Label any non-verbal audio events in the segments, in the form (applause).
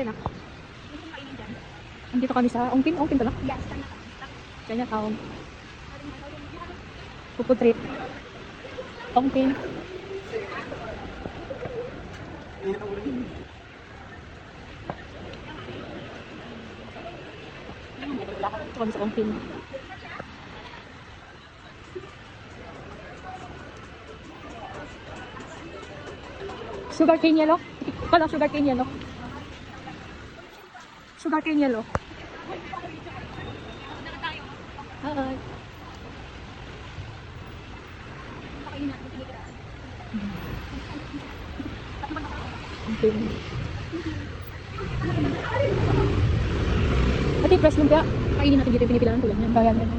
tayo na. Andito kami sa Ongpin. Ongpin pala. Yes, tama ka. Chinatown. Pupu trip. Ongpin. Ito kami sa Ongpin. Sugar cane yellow? Wala, sugar cane yellow. Sugar cane yellow. Hi. Ate, press lumpia. Kainin natin dito yung pinipilahan ko lang. Yan, bayan yan.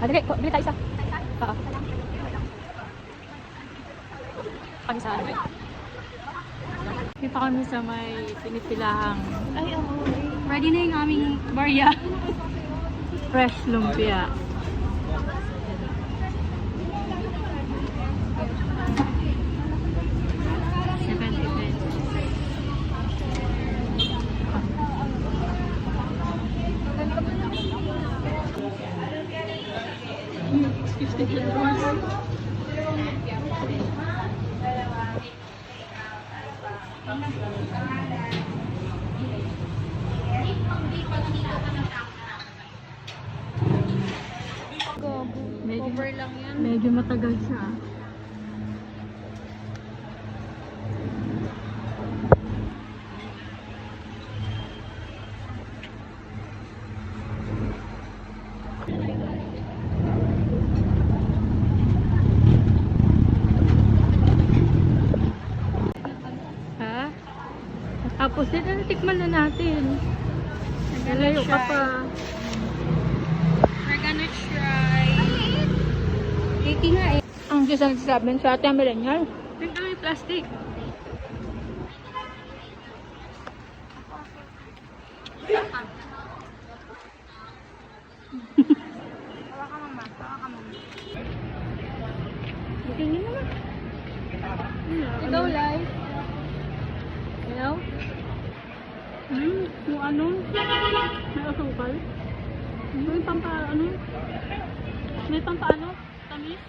Ah, dali, ko- bili tayo isa. Oo. Kami sa ano. Dito kami sa may pinipilahang Ay, oo. Ready na yung aming barya. (laughs) fresh lumpia. Seventy pesos. Medyo, matagal siya. Tapos din, tikman na natin. Nalayo ka pa. We're gonna try. 80 nga eh. Ang sinasabi sa ating millennial. Tingnan mo yung plastic. (laughs) Tawa ka mama. Tawa ka mama. Tingnan mo Yung ano? May asukal? May pampa, ano? May pampa, ano? Tamis?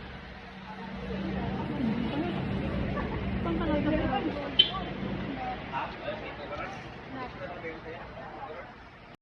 Pampa, ano?